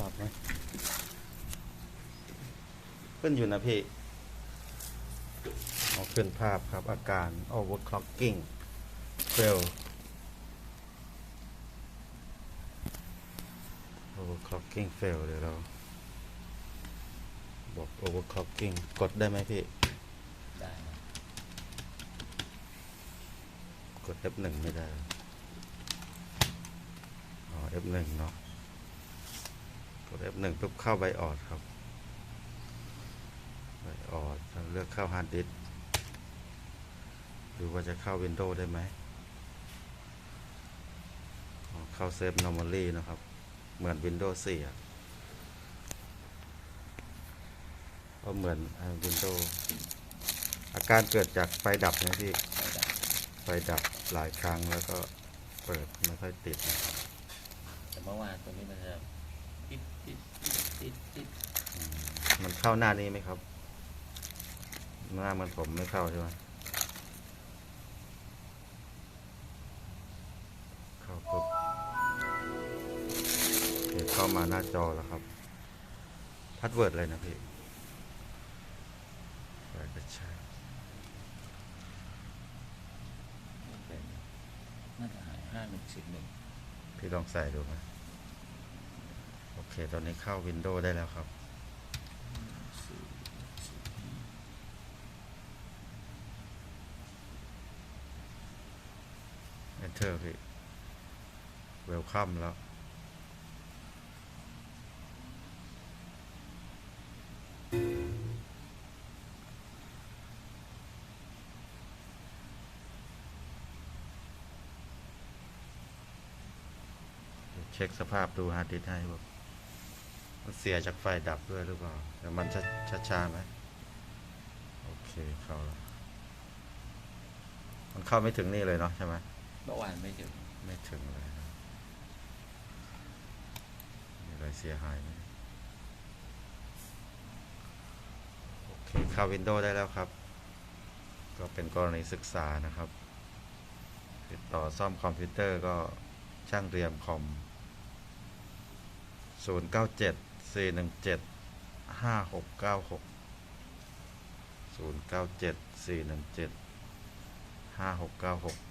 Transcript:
ขาดไหมขึ้นอยู่นะพี่เอาขึ้นภาพครับอาการ overclocking fail overclocking fail เดี๋ยวเรา บอก overclocking กดได้ไหมพี่กด F1 ไม่ได้ อ๋อ F1 เนาะ กด F1 ปุ๊บเข้าไบออดครับไบออดล้วเลือกเข้าฮาร์ดดิสดูว่าจะเข้า Windows ได้ไหมเข้า Save Normally นะครับ เหมือน Windows 4ก็เหมือนอ่า Windows อาการเกิดจากไฟดับนะพี่ไม่ได้ไฟดับหลายครั้งแล้วก็เปิดไม่ค่อยติดนะครับแต่เมื่อวานตัวนี้มันจะ ติดติดติดติดมันเข้าหน้านี้ไหมครับ หน้ามันผมไม่เข้าใช่ไหมเข้าปุ๊บเคเข้ามาหน้าจอแล้วครับพัดเวิร์ดเลยนะพี่ไปก็ใช่มันเป็นน่าจะหายห้าหนึ่งสิบหนึ่งพี่ลองใส่ดูไหม เค ตอนนี้เข้าวินโดว์ได้แล้วครับสี่สี่ Enter พี่ Welcome แล้วเช็คสภาพดูฮาร์ดดิสก์ให้ว่า มันเสียจากไฟดับด้วยหรือเปล่าเดี๋ยวมันจะช้าๆไหมโอเคเข้าแล้วมันเข้าไม่ถึงนี่เลยเนาะใช่ไหมเมื่อวานไม่ถึงไม่ถึงเลยนะมีอะไรเสียหายไหมโอเคเข้าวินโดว์ได้แล้วครับ ก็เป็นกรณีศึกษานะครับ ติดต่อซ่อมคอมพิวเตอร์ก็ช่างเรียมคอม 0 9 7 4 1 7 5 6 9 6 0 9 7 4 1 7 5 6 9 6